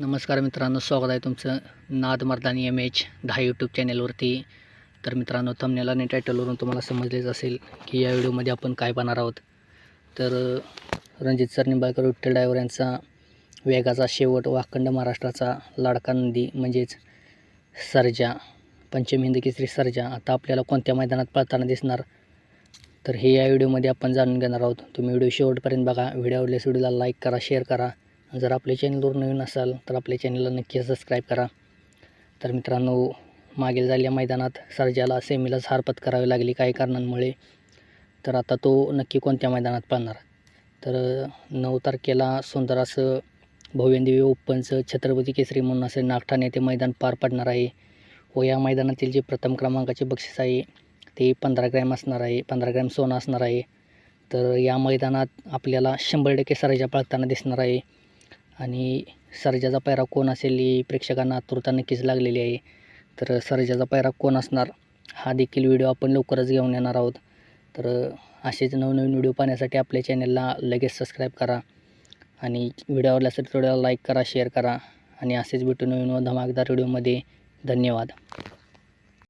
नमस्कार मित्रांनो स्वागत आहे तुमचं नाद मर्दानी एम एच दहा यूट्यूब चॅनेलवरती तर मित्रांनो थंबनेल आणि टायटलवरून तुम्हाला समजलेच असेल की या व्हिडिओमध्ये आपण काय पाहणार आहोत. तर रणजित सर निंबाळकर विठ्ठल डायवर यांचा वेगाचा शेवट वाखंड महाराष्ट्राचा लाडका नंदी म्हणजेच सर्जा पंचम हिंद केसरी सर्जा. आता आपल्याला कोणत्या मैदानात पळताना दिसणार? तर हे या व्हिडिओमध्ये आपण जाणून घेणार आहोत. तुम्ही व्हिडिओ शेवटपर्यंत बघा. व्हिडिओ आवडल्यास व्हिडिओला लाईक करा शेअर करा. जर आपल्या चॅनलवर नवीन असाल तर आपल्या चॅनलला नक्की सबस्क्राईब करा. तर मित्रांनो मागील झालेल्या मैदानात सर्जाला सेमीलाच हार पत्करावी लागली काही कारणांमुळे. तर आता तो नक्की कोणत्या मैदानात पाहणार? तर नऊ तारखेला सुंदर असं भव्यदेवी ओपनचं छत्रपती केसरी म्हणून असं नागठाणे ते मैदान पार पडणार आहे. व या मैदानातील जे प्रथम क्रमांकाचे बक्षीस आहे ते पंधरा ग्रॅम असणार आहे पंधरा ग्रॅम सोनं असणार आहे. तर या मैदानात आपल्याला शंभर टक्के सर्जा पळताना दिसणार आहे. आणि सर्जाचा पैरा कोण असेल ही प्रेक्षकांना आतुरता नक्कीच लागलेली आहे. तर सर्जाचा पैरा कोण असणार हा देखील व्हिडिओ आपण लवकरच घेऊन येणार आहोत. तर असेच नवनवीन व्हिडिओ पाहण्यासाठी आपल्या चॅनलला लगेच सबस्क्राईब करा आणि व्हिडिओ आवडल्यास थोड्या लाईक करा शेअर करा आणि असेच भेटू नवीन व धमाकदार व्हिडिओमध्ये. धन्यवाद.